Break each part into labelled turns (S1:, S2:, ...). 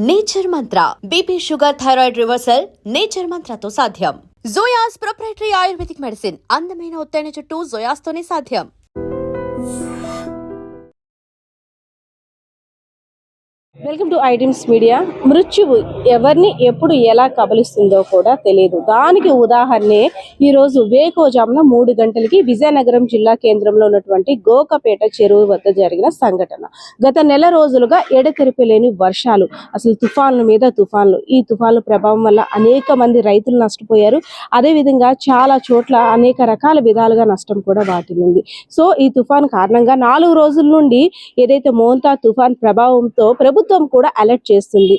S1: Nature Mantra BP sugar thyroid reversal Nature మంత్రతో సాధ్యం. జోయాస్ proprietary ayurvedic medicine అందమైన ఒత్తైన చుట్టూ జోయాస్తోనే సాధ్యం.
S2: Welcome to items media. మృత్యువు ఎవరిని ఎప్పుడు ఎలా కబలిస్తుందో కూడా తెలియదు దానికి ఉదాహరణే ఈరోజు వేకోజామున మూడు గంటలకి విజయనగరం జిల్లా కేంద్రంలో ఉన్నటువంటి గోకపేట చెరువు వద్ద జరిగిన సంఘటన. గత నెల రోజులుగా ఎడతెరిపి లేని వర్షాలు అసలు తుఫాన్ల మీద తుఫాన్లు. ఈ తుఫాన్ల ప్రభావం వల్ల అనేక మంది రైతులు నష్టపోయారు. అదేవిధంగా చాలా చోట్ల అనేక రకాల విధాలుగా నష్టం కూడా వాటిల్లింది. సో ఈ తుఫాన్ కారణంగా నాలుగు రోజుల నుండి ఏదైతే మోంతా తుఫాన్ ప్రభావంతో ప్రభుత్వం కూడా అలర్ట్ చేస్తుంది.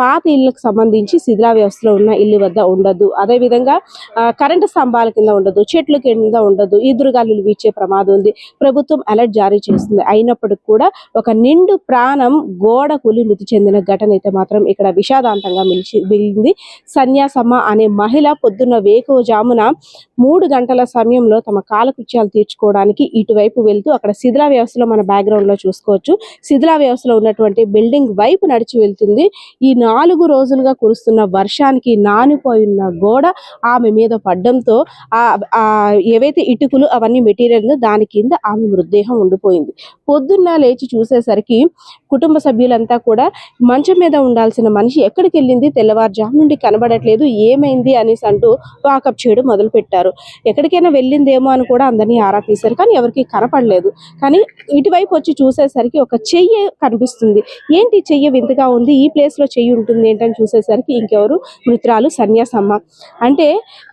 S2: పాత ఇళ్ళకు సంబంధించి శిథిలా వ్యవస్థలో ఉన్న ఇల్లు వద్ద ఉండదు. అదేవిధంగా కరెంటు స్తంభాల కింద ఉండదు చెట్ల కింద ఉండదు ఈదురుగాలులు వీచే ప్రమాదం ఉంది. ప్రభుత్వం అలర్ట్ జారీ చేస్తుంది. అయినప్పటికీ కూడా ఒక నిండు ప్రాణం గోడ కూలి మృతి చెందిన ఘటన అయితే మాత్రం ఇక్కడ విషాదాంతంగా మిలిచి మిగిలింది. సన్యాసమ్మ అనే మహిళ పొద్దున్న వేకువజామున మూడు గంటల సమయంలో తమ కాలకృత్యాలు తీర్చుకోవడానికి ఇటువైపు వెళ్తూ అక్కడ శిథిలా వ్యవస్థలో మన బ్యాక్గ్రౌండ్లో చూసుకోవచ్చు. శిథిలా వ్యవస్థలో ఉన్నటువంటి బిల్డింగ్ వైపు నడిచి వెళ్తుంది. ఈ నాలుగు రోజులుగా కురుస్తున్న వర్షానికి నానిపోయిన గోడ ఆమె మీద పడ్డంతో ఆ ఆ ఏవైతే ఇటుకలు అవన్నీ మెటీరియల్ ఉందో దాని కింద ఆమె మృతదేహం ఉండిపోయింది. పొద్దున్న లేచి చూసేసరికి కుటుంబ సభ్యులంతా కూడా మంచం మీద ఉండాల్సిన మనిషి ఎక్కడికి వెళ్ళింది? తెల్లవారుజాము నుండి కనబడట్లేదు. ఏమైంది అనేసి అంటూ వాకప్ చేయడం మొదలు పెట్టారు ఎక్కడికైనా వెళ్ళిందేమో అని కూడా అందరినీ ఆరా తీశారు. కానీ ఎవరికి కనపడలేదు. కానీ ఇటువైపు వచ్చి చూసేసరికి ఒక చెయ్యి కనిపిస్తుంది. ఏంటి చెయ్యి వింతగా ఉంది? ఈ ప్లేస్లో చెయ్యి ఉంటుంది ఏంటని చూసేసరికి ఇంకెవరు? మృతురాలు సన్యాసమ్మ. అంటే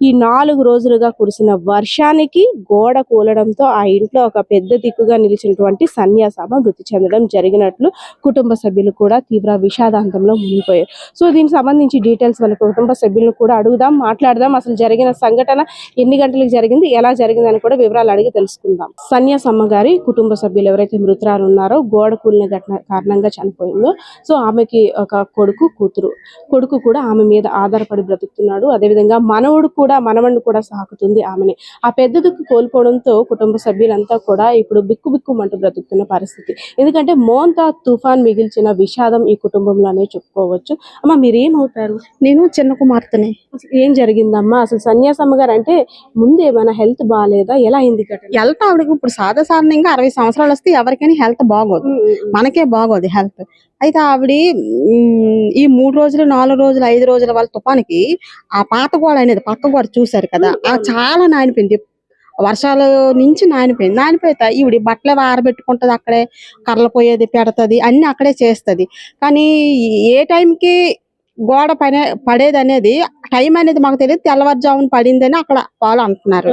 S2: ఈ నాలుగు రోజులుగా కురిసిన వర్షానికి గోడ కూలడంతో ఆ ఇంట్లో ఒక పెద్ద దిక్కుగా నిలిచినటువంటి సన్యాసమ్మ మృతి చెందడం జరిగినట్లు కుటుంబ సభ్యులు కూడా తీవ్ర విషాదాంతంలో మునిగిపోయారు. సో దీనికి సంబంధించి డీటెయిల్స్ వాళ్ళ కుటుంబ సభ్యులను కూడా అడుగుదాం మాట్లాడదాం. అసలు జరిగిన సంఘటన ఎన్ని గంటలకు జరిగింది? ఎలా జరిగిందని కూడా వివరాలు అడిగి తెలుసుకుందాం. సన్యాసమ్మ గారి కుటుంబ సభ్యులు ఎవరైతే మృతురాలు ఉన్నారో గోడ కూలిన ఘటన కారణంగా చనిపోయింది. సో ఆమెకి ఒక కొడుకు కూతురు. కొడుకు కూడా ఆమె మీద ఆధారపడి బ్రతుకుతున్నాడు. అదేవిధంగా మనవడు కూడా మనవడిని కూడా సాకుతుంది ఆమెని. ఆ పెద్ద దిక్కు కోల్పోవడంతో కుటుంబ సభ్యులంతా కూడా ఇప్పుడు బిక్కు బిక్కుమంటూ బ్రతుకుతున్న పరిస్థితి. ఎందుకంటే మోంతా తుఫాన్ మిగిల్చిన విషాదం ఈ కుటుంబంలోనే చెప్పుకోవచ్చు. అమ్మ మీరేమవుతారు?
S3: నేను చిన్న కుమార్తెని.
S2: ఏం జరిగిందమ్మా? అసలు సన్యాసమ్మ గారు అంటే ముందు ఏమైనా హెల్త్ బాగాలేదా? ఎలా అయింది
S3: హెల్త్ ఆవిడకి ఇప్పుడు సాధారణంగా అరవై సంవత్సరాలు వస్తే ఎవరికైనా హెల్త్ బాగోదు. మనకే బాగోదు హెల్త్. అయితే ఆవిడ ఈ మూడు రోజులు నాలుగు రోజులు ఐదు రోజుల వాళ్ళ తుఫానికి ఆ పాత గోడ అనేది పక్క గోడ చూశారు కదా ఆ చాలా నానిపోయింది. వర్షాలు నుంచి నానిపోయింది. నానిపోయితే ఈవిడ బట్టలు ఆరబెట్టుకుంటది అక్కడే కర్రలు పోయేది పెడతది అన్ని అక్కడే చేస్తది. కానీ ఏ టైంకి గోడ పడే పడేది అనేది టైం అనేది మాకు తెలియదు తెల్లవారుజామున పడిందని అక్కడ వాళ్ళు అంటున్నారు.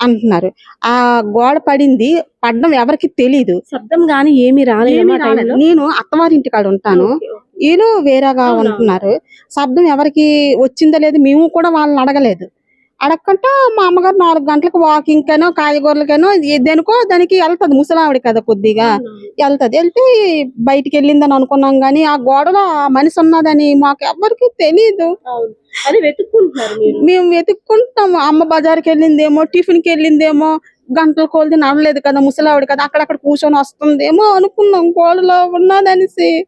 S3: అంటున్నారు ఆ గోడ పడింది పడడం ఎవరికి తెలీదు
S2: శబ్దం గానీ ఏమీ టైంలో?
S3: నేను అత్తవారింటి కాడ ఉంటాను. వీళ్ళు వేరేగా. ఉంటున్నారు శబ్దం ఎవరికి వచ్చిందో లేదు మేము కూడా వాళ్ళని అడగలేదు అడగకుండా మా అమ్మగారు నాలుగు గంటలకు వాకింగ్ కనో కాయగూరలకనో దేనికో దానికి వెళ్తది ముసలావిడ కదా కొద్దిగా. వెళ్తది. వెళ్తే బయటికి వెళ్ళిందని అనుకున్నాం గానీ ఆ గోడలో ఆ మనిషి ఉన్నదని మాకు ఎవరికి తెలియదు
S2: అవును. అది వెతుక్కుంటున్నారు మీరు?
S3: మేము వెతుక్కుంటాము అమ్మ బజార్కి వెళ్ళిందేమో టిఫిన్కి వెళ్ళిందేమో గంటల కోల్ది నడలేదు కదా ముసలావిడ కదా అక్కడక్కడ కూర్చొని వస్తుందేమో అనుకున్నాం గోడలో ఉన్నదనేసి.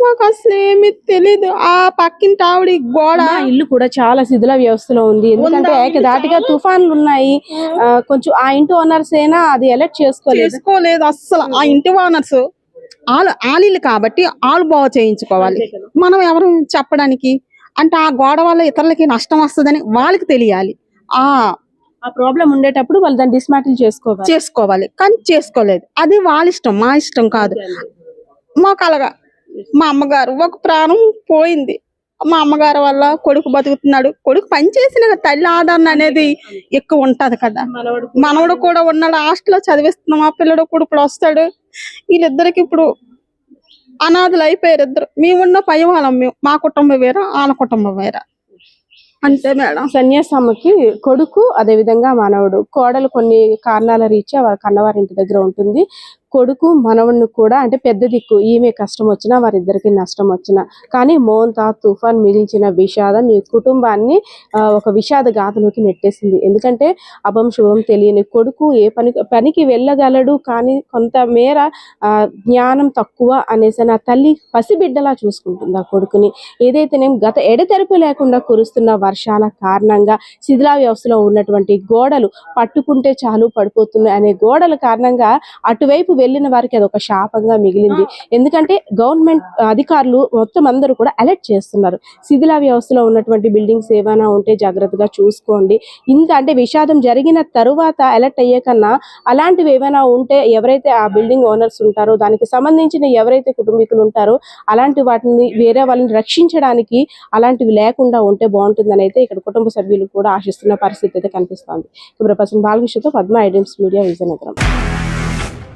S3: మాకు అసలు ఏమీ తెలీదు. ఆ పక్కింటి ఆవిడ గోడ
S2: ఇల్లు కూడా చాలా శిథిల వ్యవస్థలో ఉంది. ఎందుకంటే? ఏకదాటిగా తుఫాన్లు ఉన్నాయి. ఆ, కొంచెం ఆ ఇంటి ఓనర్స్ అయినా అది ఎలర్ట్ చేసుకోలేదు.
S3: చేసుకోలేదు అస్సలు. ఆ ఇంటి ఓనర్స్ ఆలు ఆలీలు కాబట్టి ఆలు బాగు చేయించుకోవాలి. మనం ఎవరు చెప్పడానికి? అంటే ఆ గోడ వల్ల ఇతరులకి నష్టం వస్తుందని వాళ్ళకి తెలియాలి. ఆ
S2: ఆ ప్రాబ్లం ఉండేటప్పుడు వాళ్ళు దాన్ని డిస్మాటిల్ చేసుకోవాలి.
S3: చేసుకోవాలి. కానీ చేసుకోలేదు. అది వాళ్ళ ఇష్టం మా ఇష్టం కాదు. మాకు అలాగా. మా అమ్మగారు ఒక ప్రాణం పోయింది. మా అమ్మగారు వల్ల కొడుకు బతుకుతున్నాడు. కొడుకు పని చేసిన తల్లి ఆదరణ అనేది ఎక్కువ ఉంటది కదా.
S2: మనవడు
S3: మనవడు కూడా ఉన్నాడు. హాస్టల్లో చదివిస్తున్నాం. ఆ పిల్లడు కూడా ఇప్పుడు వస్తాడు. వీళ్ళిద్దరికి ఇప్పుడు అనాథలు అయిపోయారు ఇద్దరు. మేమున్న పై వాళ్ళం మేము. మా కుటుంబం వేరే వాళ్ళ కుటుంబం వేరే. అంతే మేడం.
S2: సన్యాసమ్మకి కొడుకు అదే విధంగా మనవడు. కోడలు కొన్ని కారణాల రీత్యా వాళ్ళ కన్నవారి ఇంటి దగ్గర ఉంటుంది. కొడుకు మనవణ్ణి కూడా అంటే పెద్ద దిక్కు. ఈమె కష్టం వచ్చినా వారిద్దరికి నష్టం వచ్చినా. కానీ మోంతా తుఫాన్ మిగిల్చిన విషాదం ఈ కుటుంబాన్ని ఒక విషాద గాథలోకి నెట్టేసింది. ఎందుకంటే అభం శుభం తెలియని కొడుకు ఏ పని పనికి వెళ్ళగలడు కానీ కొంత మేర ఆ, జ్ఞానం తక్కువ అనేసి నా తల్లి పసిబిడ్డలా చూసుకుంటుంది ఆ కొడుకుని. ఏదైతేనేం గత ఎడతెరపు లేకుండా కురుస్తున్న వర్షాల కారణంగా శిథిలా వ్యవస్థలో ఉన్నటువంటి గోడలు పట్టుకుంటే చాలు పడిపోతున్నాయి అనే గోడల కారణంగా అటువైపు వెళ్ళిన వారికి అది ఒక శాపంగా మిగిలింది. ఎందుకంటే గవర్నమెంట్ అధికారులు మొత్తం అందరూ కూడా అలర్ట్ చేస్తున్నారు. శిథిలా వ్యవస్థలో ఉన్నటువంటి బిల్డింగ్స్ ఏమైనా ఉంటే జాగ్రత్తగా చూసుకోండి. ఇంత అంటే విషాదం జరిగిన తరువాత అలర్ట్ అయ్యే కన్నా అలాంటివి ఏమైనా ఉంటే ఎవరైతే ఆ బిల్డింగ్ ఓనర్స్ ఉంటారో దానికి సంబంధించిన ఎవరైతే కుటుంబీకులు ఉంటారో అలాంటి వాటిని వేరే వాళ్ళని రక్షించడానికి అలాంటివి లేకుండా ఉంటే బాగుంటుందని అయితే ఇక్కడ కుటుంబ సభ్యులు కూడా ఆశిస్తున్న పరిస్థితి అయితే కనిపిస్తోంది. కెమెరా పర్సన్ బాలకృష్ణతో పద్మ ఐడెంట్స్ మీడియా విజయనగరం.